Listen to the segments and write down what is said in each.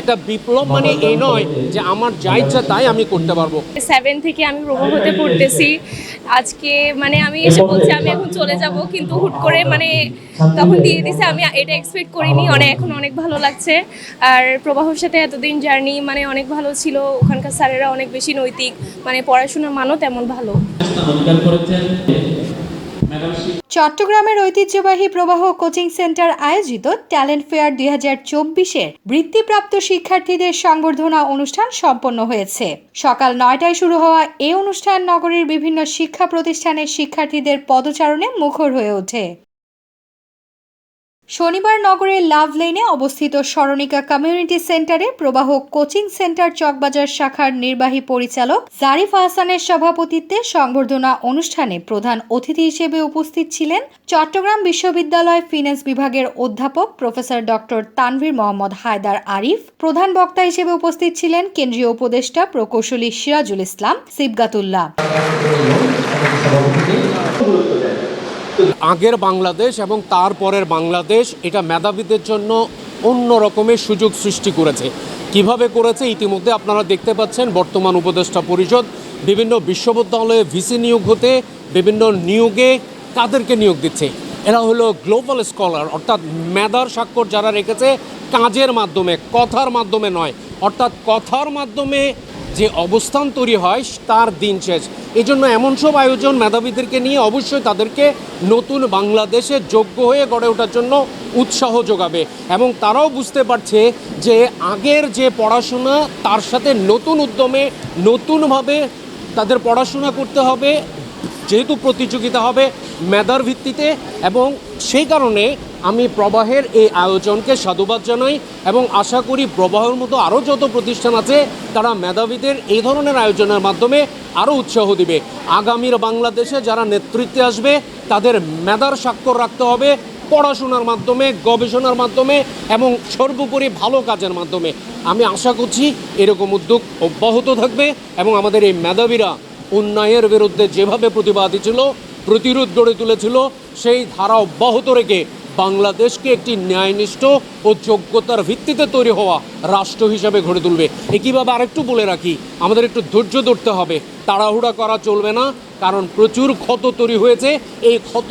একটা বিপ্লব মানে এই নয় যে আমার যা ইচ্ছা তাই আমি করতে পারব। সেভেন থেকে আমি প্রভাব হতে পড়তেছি। আজকে মানে আমি এসে বলছি আমি এখন চলে যাব কিন্তু হুট করে মানে তখন দিয়ে দিছে আমি এটা এক্সপেক্ট করিনি। অনেক এখন অনেক ভালো লাগছে। আর প্রবাহর সাথে এতদিন জার্নি মানে অনেক ভালো ছিল। ওখানকার স্যারেরা অনেক বেশি নৈতিক। মানে পড়াশোনার মানও তেমন ভালো। চট্টগ্রামের ঐতিহ্যবাহী প্রবাহ কোচিং সেন্টার আয়োজিত ট্যালেন্ট ফেয়ার দুই হাজার চব্বিশের বৃত্তিপ্রাপ্ত শিক্ষার্থীদের সংবর্ধনা অনুষ্ঠান সম্পন্ন হয়েছে। সকাল নয়টায় শুরু হওয়া এ অনুষ্ঠান নগরীর বিভিন্ন শিক্ষা প্রতিষ্ঠানের শিক্ষার্থীদের পদচারণে মুখর হয়ে ওঠে। শনিবার নগরের লাভ লেনে অবস্থিত স্মরণিকা কমিউনিটি সেন্টারে প্রবাহ কোচিং সেন্টার চকবাজার শাখার নির্বাহী পরিচালক জারিফ আহসানের সভাপতিত্বে সংবর্ধনা অনুষ্ঠানে প্রধান অতিথি হিসেবে উপস্থিত ছিলেন চট্টগ্রাম বিশ্ববিদ্যালয় ফিন্যান্স বিভাগের অধ্যাপক প্রফেসর ডক্টর তানভীর মোহাম্মদ হায়দার আরিফ, প্রধান বক্তা হিসেবে উপস্থিত ছিলেন কেন্দ্রীয় উপদেষ্টা প্রকৌশলী সিরাজুল ইসলাম, সিবগাতুল্লাহ। আগের বাংলাদেশ এবং তারপরের বাংলাদেশ এটা মেধাবীদের জন্য অন্য রকমের সুযোগ সৃষ্টি করেছে। কীভাবে করেছে ইতিমধ্যে আপনারা দেখতে পাচ্ছেন বর্তমান উপদেষ্টা পরিষদ বিভিন্ন বিশ্ববিদ্যালয়ে ভিসি নিয়োগ হতে, বিভিন্ন নিয়োগে কাদেরকে নিয়োগ দিচ্ছে। এরা হলো গ্লোবাল স্কলার, অর্থাৎ মেধার স্বাক্ষর যারা রেখেছে, কাজের মাধ্যমে, কথার মাধ্যমে নয়, অর্থাৎ কথার মাধ্যমে যে অবস্থান তৈরি হয়, তার দিন শেষ। এই জন্য এমন সব আয়োজন মেধাবীদেরকে নিয়ে অবশ্যই তাদেরকে নতুন বাংলাদেশে যোগ্য হয়ে গড়ে ওঠার জন্য উৎসাহ যোগাবে। এবং তারাও বুঝতে পারছে যে আগের যে পড়াশোনা, তার সাথে নতুন উদ্যমে নতুনভাবে তাদের পড়াশোনা করতে হবে, যেহেতু প্রতিযোগিতা হবে মেধার ভিত্তিতে এবং সেই কারণে আমি প্রবাহের এই আয়োজনকে সাধুবাদ জানাই এবং আশা করি প্রবাহের মতো আরও যত প্রতিষ্ঠান আছে, তারা মেধাবীদের এই ধরনের আয়োজনের মাধ্যমে আরও উৎসাহ দিবে। আগামীর বাংলাদেশে যারা নেতৃত্বে আসবে, তাদের মেধার স্বাক্ষর রাখতে হবে পড়াশোনার মাধ্যমে, গবেষণার মাধ্যমে এবং সর্বোপরি ভালো কাজের মাধ্যমে। আমি আশা করছি এরকম উদ্যোগ অব্যাহত থাকবে এবং আমাদের এই মেধাবীরা উন্নয়নের বিরুদ্ধে যেভাবে প্রতিবাদী ছিল, প্রতিরোধ গড়ে তুলেছিল, সেই ধারা অব্যাহত রেখে বাংলাদেশকে একটি ন্যায়নিষ্ঠ ও যোগ্যতার ভিত্তিতে তৈরি হওয়া রাষ্ট্র হিসাবে গড়ে তুলবে। একইভাবে আরেকটু বলে রাখি, আমাদের একটু ধৈর্য ধরতে হবে। তাড়াহুড়া করা চলবে না, কারণ প্রচুর ক্ষত তৈরি হয়েছে। এই ক্ষত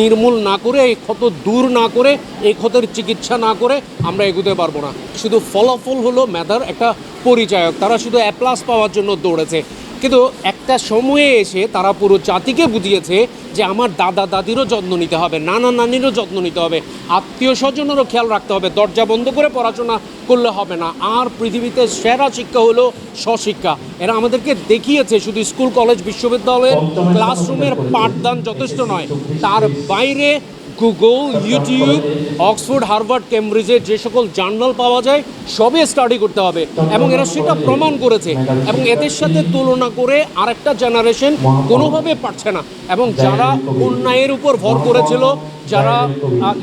নির্মূল না করে, এই ক্ষত দূর না করে, এই ক্ষতের চিকিৎসা না করে আমরা এগোতে পারব না। শুধু ফলাফল হলো মেধার একটা পরিচায়ক। তারা শুধু অ্যাপ্লাস পাওয়ার জন্য দৌড়েছে। কিন্তু একটা সময়ে এসে তারা পুরো জাতিকে বুঝিয়েছে যে আমার দাদা দাদিরও যত্ন নিতে হবে নানা নানিরও যত্ন নিতে হবে আত্মীয় স্বজনেরও খেয়াল রাখতে হবে দরজা বন্ধ করে পড়াশোনা করলে হবে না। আর পৃথিবীতে সেরা শিক্ষা হলো স্বশিক্ষা। এরা আমাদেরকে দেখিয়েছে শুধু স্কুল কলেজ বিশ্ববিদ্যালয়ের ক্লাসরুমের পাঠদান যথেষ্ট নয় তার বাইরে গুগল ইউটিউব অক্সফোর্ড হার্ভার্ড কেমব্রিজের যে সকল জার্নাল পাওয়া যায়, সবই স্টাডি করতে হবে। এবং এরা সেটা প্রমাণ করেছে। এবং এদের সাথে তুলনা করে আরেকটা জেনারেশন কোনোভাবে পারছে না। এবং যারা অন্যায়ের উপর ভর করেছিল, যারা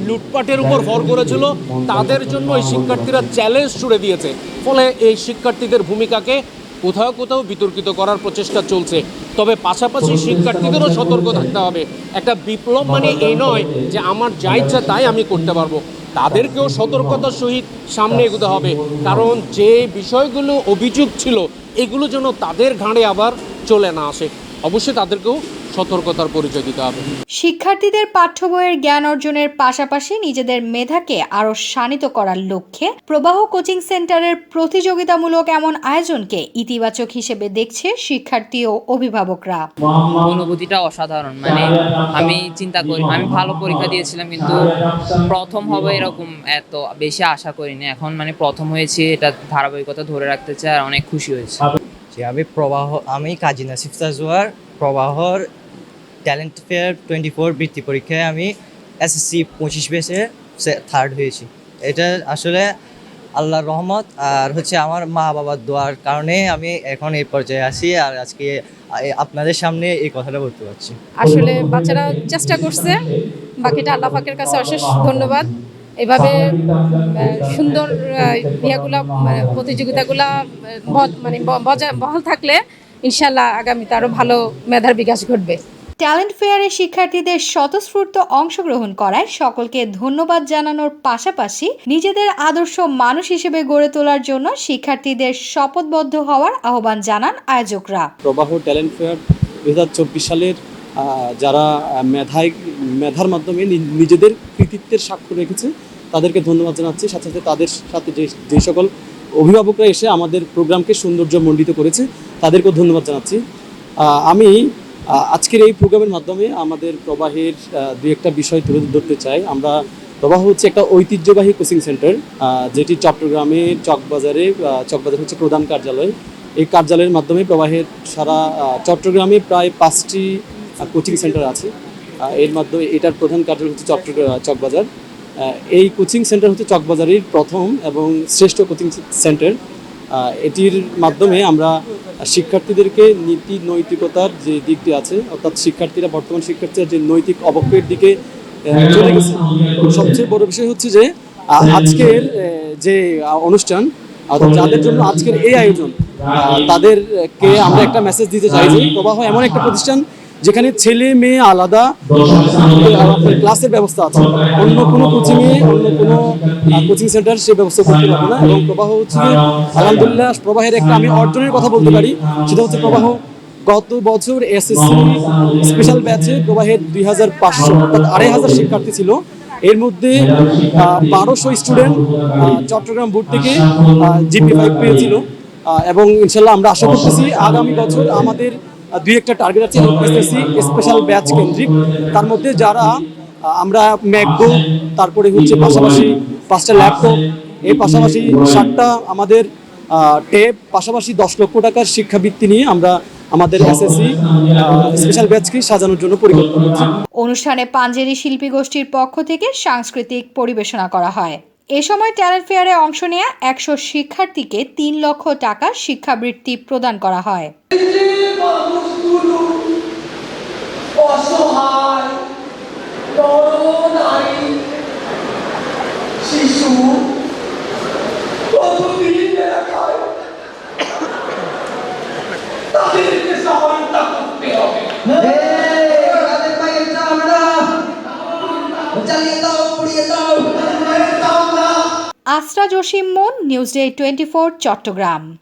লুটপাটের উপর ভর করেছিল, তাদের জন্য এই শিক্ষার্থীরা চ্যালেঞ্জ ছুড়ে দিয়েছে। ফলে এই শিক্ষার্থীদের ভূমিকাকে কোথাও কোথাও বিতর্কিত করার প্রচেষ্টা চলছে। তবে পাশাপাশি শিক্ষার্থীদেরও সতর্ক থাকতে হবে। একটা বিপ্লব মানে এই নয় যে আমার যা ইচ্ছা তাই আমি করতে পারব। তাদেরকেও সতর্কতার সহিত সামনে এগোতে হবে। কারণ যে বিষয়গুলো অভিযোগ ছিল, এগুলো যেন তাদের ঘাড়ে আবার চলে না আসে। অবশ্যই তাদেরকেও সতর্কতার পরিচয় দিতে হবে। শিক্ষার্থীদের পাঠ্য বইয়ের জ্ঞান অর্জনের পাশাপাশি নিজেদের মেধাকে আরও শানিত করার লক্ষ্যে প্রবাহ কোচিং সেন্টারের প্রতিযোগিতামূলক এমন আয়োজনকে ইতিবাচক হিসেবে দেখছে শিক্ষার্থী ও অভিভাবকরা। অনুভূতিটা অসাধারণ মানে আমি চিন্তা করি আমি ভালো পরীক্ষা দিয়েছিলাম কিন্তু প্রথম হবে এরকম এত বেশি আশা করিনি। এখন মানে প্রথম হয়েছে এটা ধারাবাহিকতা ধরে রাখতে চাই আর অনেক খুশি হয়েছে। যে আমি প্রবাহ আমি কাজী নাসিফ তাজওয়ার প্রবাহর ট্যালেন্ট ফেয়ার টোয়েন্টি ফোর বৃত্তি পরীক্ষায় আমি এসএসসি পঁচিশ বেসে থার্ড হয়েছি। এটা আসলে আল্লাহর রহমত আর হচ্ছে আমার মা বাবার দোয়ার কারণে আমি এখন এই পর্যায়ে আছি আর আজকে আপনাদের সামনে এই কথাটা বলতে পারছি। আসলে বাচ্চারা চেষ্টা করছে, বাকিটা আল্লাহ পাকের কাছে অশেষ ধন্যবাদ। এভাবে সুন্দর ইয়েগুলা মানে প্রতিযোগিতাগুলা মানে বহাল থাকলে ইনশাল্লাহ আগামীতে আরও ভালো মেধার বিকাশ ঘটবে। ট্যালেন্ট ফেয়ারে শিক্ষার্থীদের স্বতঃস্ফূর্ত অংশগ্রহণ করায় সকলকে ধন্যবাদ জানানোর পাশাপাশি নিজেদের আদর্শ মানুষ হিসেবে গড়ে তোলার জন্য শিক্ষার্থীদের শপথবদ্ধ হওয়ার আহ্বান জানান আয়োজকরা। প্রবাহ ট্যালেন্ট ফেয়ার দু হাজার চব্বিশ সালের যারা মেধায়, মেধার মাধ্যমে নিজেদের কৃতিত্বের স্বাক্ষর রেখেছে, তাদেরকে ধন্যবাদ জানাচ্ছি। সাথে সাথে তাদের সাথে যে যে সকল অভিভাবকরা এসে আমাদের প্রোগ্রামকে সৌন্দর্য মণ্ডিত করেছে, তাদেরকেও ধন্যবাদ জানাচ্ছি। আমি আজকের এই প্রোগ্রামের মাধ্যমে আমাদের প্রবাহের দু একটা বিষয় তুলে ধরতে চাই। আমরা, প্রবাহ হচ্ছে একটা ঐতিহ্যবাহী কোচিং সেন্টার যেটি চট্টগ্রামে চকবাজারে চকবাজার হচ্ছে প্রধান কার্যালয়। এই কার্যালয়ের মাধ্যমে প্রবাহের সারা চট্টগ্রামে প্রায় পাঁচটি কোচিং সেন্টার আছে। এর মাধ্যমে এটার প্রধান কার্যালয় হচ্ছে চট্টগ্রাম চকবাজার। এই কোচিং সেন্টার হচ্ছে চকবাজারের প্রথম এবং শ্রেষ্ঠ কোচিং সেন্টার। এটির মাধ্যমে আমরা শিক্ষার্থীদেরকে নীতি নৈতিকতার যে দিকটি আছে অর্থাৎ শিক্ষার্থীরা বর্তমান শিক্ষার্থীরা যে নৈতিক অবক্ষয়ের দিকে চলে গেছে। সবচেয়ে বড় বিষয় হচ্ছে যে আজকের যে অনুষ্ঠান অর্থাৎ যাদের জন্য আজকের এই আয়োজন আহ, তাদেরকে আমরা একটা মেসেজ দিতে চাই যে প্রবাহ এমন একটা প্রতিষ্ঠান যেখানে ছেলে, মেয়ে আলাদা ক্লাসের ব্যবস্থা আছে। অন্য কোনো কোচিংয়ে অন্য কোনো কোচিং সেন্টার সে ব্যবস্থা করতে পারবে না। এবং প্রবাহ হচ্ছে আলহামদুলিল্লাহ, প্রবাহের একটা আমি অর্জনের কথা বলতে পারি। সেটা হচ্ছে প্রবাহ গত বছর এসএসসি স্পেশাল ব্যাচে প্রবাহের দুই হাজার পাঁচশো, অর্থাৎ আড়াই হাজার শিক্ষার্থী ছিল। এর মধ্যে বারোশো স্টুডেন্ট চট্টগ্রাম বোর্ড থেকে জিপি ফাইভ পেয়েছিল। এবং ইনশাল্লাহ আমরা আশা করতেছি আগামী বছর আমাদের দুই একটা টার্গেট আছে, এসএসসি স্পেশাল ব্যাচ কেন্দ্রিক। তার মধ্যে যারা আমরা ম্যাকবুক তারপরে হচ্ছে পাশাপাশি পাঁচটা ল্যাপটপ এর পাশাপাশি সাতটা আমাদের টেপ, পাশাপাশি দশ লক্ষ টাকার শিক্ষাবৃত্তি নিয়ে আমরা আমাদের এসএসসি স্পেশাল ব্যাচকে সাজানোর জন্য পরিকল্পনা অনুষ্ঠানে পাঞ্জেরি শিল্পী গোষ্ঠীর পক্ষ থেকে সাংস্কৃতিক পরিবেশনা করা হয়। এ সময় ট্যালেন্ট ফেয়ারে অংশ নেওয়া একশো শিক্ষার্থীকে তিন লক্ষ টাকার শিক্ষাবৃত্তি প্রদান করা হয়। যে মানুষগুলো অসহায় নরনারী শিশু প্রতিদিন এরা তাদেরকে সহায়তা করতে হবে। তাদের পায়ের চামড়া জ্বালিয়ে দাও পুড়িয়ে দাও আসরা জসিম মন news day twenty four Chattogram.